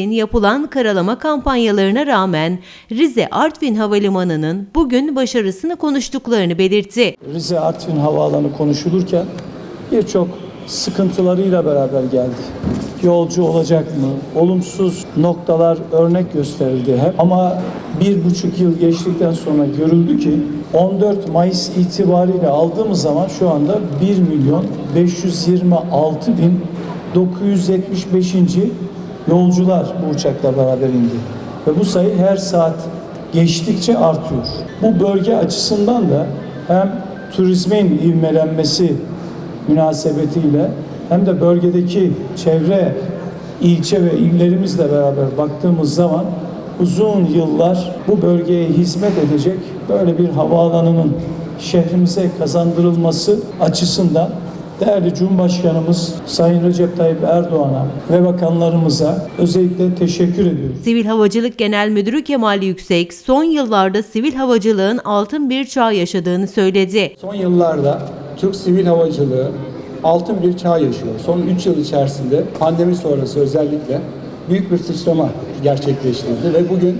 yapılan karalama kampanyalarına rağmen Rize Artvin Havalimanı'nın bugün başarısını konuştuklarını belirtti. Rize Artvin Havaalanı konuşulurken birçok sıkıntılarıyla beraber geldi. Yolcu olacak mı? Olumsuz noktalar örnek gösterildi hep. Ama bir buçuk yıl geçtikten sonra görüldü ki 14 Mayıs itibariyle aldığımız zaman şu anda 1 milyon 526 bin 975. yolcular bu uçakla beraber indi. Ve bu sayı her saat geçtikçe artıyor. Bu bölge açısından da hem turizmin ivmelenmesi münasebetiyle hem de bölgedeki çevre ilçe ve illerimizle beraber baktığımız zaman uzun yıllar bu bölgeye hizmet edecek böyle bir havaalanının şehrimize kazandırılması açısından değerli Cumhurbaşkanımız Sayın Recep Tayyip Erdoğan'a ve bakanlarımıza özellikle teşekkür ediyoruz. Sivil Havacılık Genel Müdürü Kemal Yüksek, son yıllarda sivil havacılığın altın bir çağ yaşadığını söyledi. Son yıllarda Türk sivil havacılığı altın bir çağ yaşıyor. Son 3 yıl içerisinde pandemi sonrası özellikle büyük bir sıçrama gerçekleştirdi ve bugün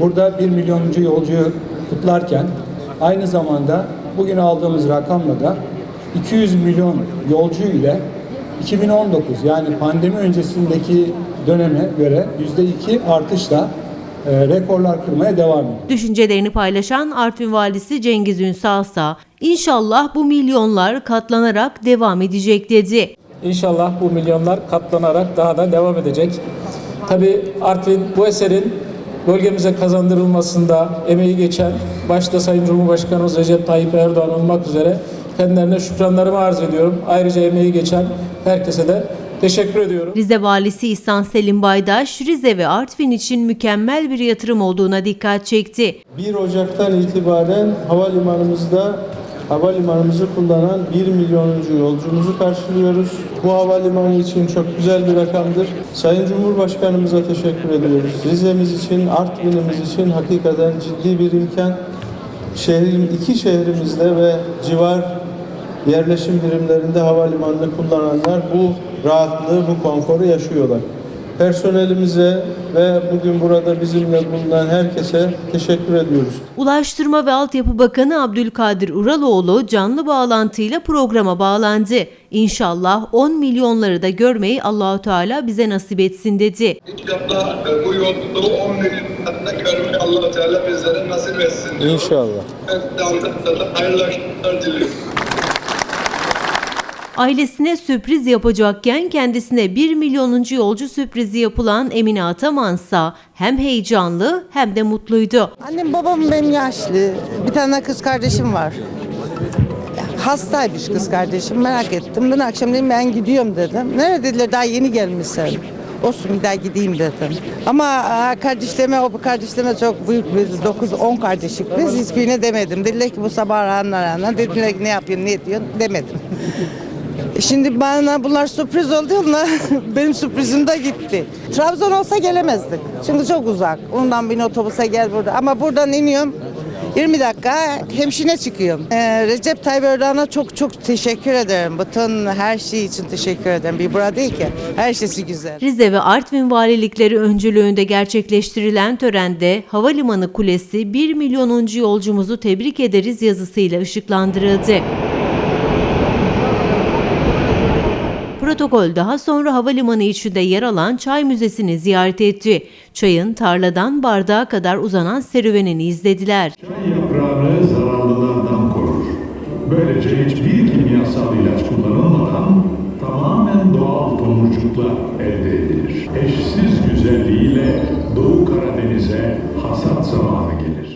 burada 1 milyonuncu yolcuyu kutlarken aynı zamanda bugün aldığımız rakamla da 200 milyon yolcu ile 2019 yani pandemi öncesindeki döneme göre %2 artışla e, rekorlar kırmaya devam ediyor. Düşüncelerini paylaşan Artvin Valisi Cengiz Ünsal ise inşallah bu milyonlar katlanarak devam edecek dedi. İnşallah bu milyonlar katlanarak daha da devam edecek. Tabii Artvin bu eserin bölgemize kazandırılmasında emeği geçen başta Sayın Cumhurbaşkanımız Recep Tayyip Erdoğan olmak üzere kendilerine şükranlarımı arz ediyorum. Ayrıca emeği geçen herkese de teşekkür ediyorum. Rize Valisi İhsan Selim Baydaş, Rize ve Artvin için mükemmel bir yatırım olduğuna dikkat çekti. 1 Ocak'tan itibaren havalimanımızda havalimanımızı kullanan 1 milyonuncu yolcumuzu karşılıyoruz. Bu havalimanı için çok güzel bir rakamdır. Sayın Cumhurbaşkanımıza teşekkür ediyoruz. Rize'miz için, Artvin'imiz için hakikaten ciddi bir imkan. Şehrin iki şehrimizde ve civar yerleşim birimlerinde havalimanını kullananlar bu rahatlığı, bu konforu yaşıyorlar. Personelimize ve bugün burada bizimle bulunan herkese teşekkür ediyoruz. Ulaştırma ve Altyapı Bakanı Abdülkadir Uraloğlu canlı bağlantıyla programa bağlandı. İnşallah 10 milyonları da görmeyi Allahu Teala bize nasip etsin dedi. İnşallah bu yolculuğu 10 milyonlarında görmeyi allah Teala bizlere nasip etsin. diyor. İnşallah. Ben de hayırlı akşamlar diliyorum. Ailesine sürpriz yapacakken kendisine 1 milyonuncu yolcu sürprizi yapılan Emine Atamansa hem heyecanlı hem de mutluydu. Annem babam benim yaşlı. Bir tane kız kardeşim var. Hastaymış kız kardeşim merak ettim. Dün akşam dedim ben gidiyorum dedim. Nerede dediler daha yeni gelmişsin. Olsun bir daha gideyim dedim. Ama aa, kardeşlerime, o kardeşlerime çok büyük bir 9-10 kardeşlik biz hiçbirine demedim. Dediler ki bu sabah arayanlar arayanlar. Dediler ki ne yapıyorsun ne ediyorsun demedim. Şimdi bana bunlar sürpriz oldu onlar benim sürprizim de gitti. Trabzon olsa gelemezdik. Çünkü çok uzak. Ondan bin otobüse gel burada. Ama buradan iniyorum. 20 dakika hemşine çıkıyorum. Ee, Recep Tayyip Erdoğan'a çok çok teşekkür ederim. Bütün her şey için teşekkür ederim. Bir burada değil ki. Her şeysi güzel. Rize ve Artvin valilikleri öncülüğünde gerçekleştirilen törende Havalimanı Kulesi 1 milyonuncu yolcumuzu tebrik ederiz yazısıyla ışıklandırıldı. Protokol daha sonra havalimanı içinde yer alan çay müzesini ziyaret etti. Çayın tarladan bardağa kadar uzanan serüvenini izlediler. Çay yaprağını zararlılardan korur. Böylece hiçbir kimyasal ilaç kullanılmadan tamamen doğal tomurcuklar elde edilir. Eşsiz güzelliğiyle Doğu Karadeniz'e hasat zamanı gelir.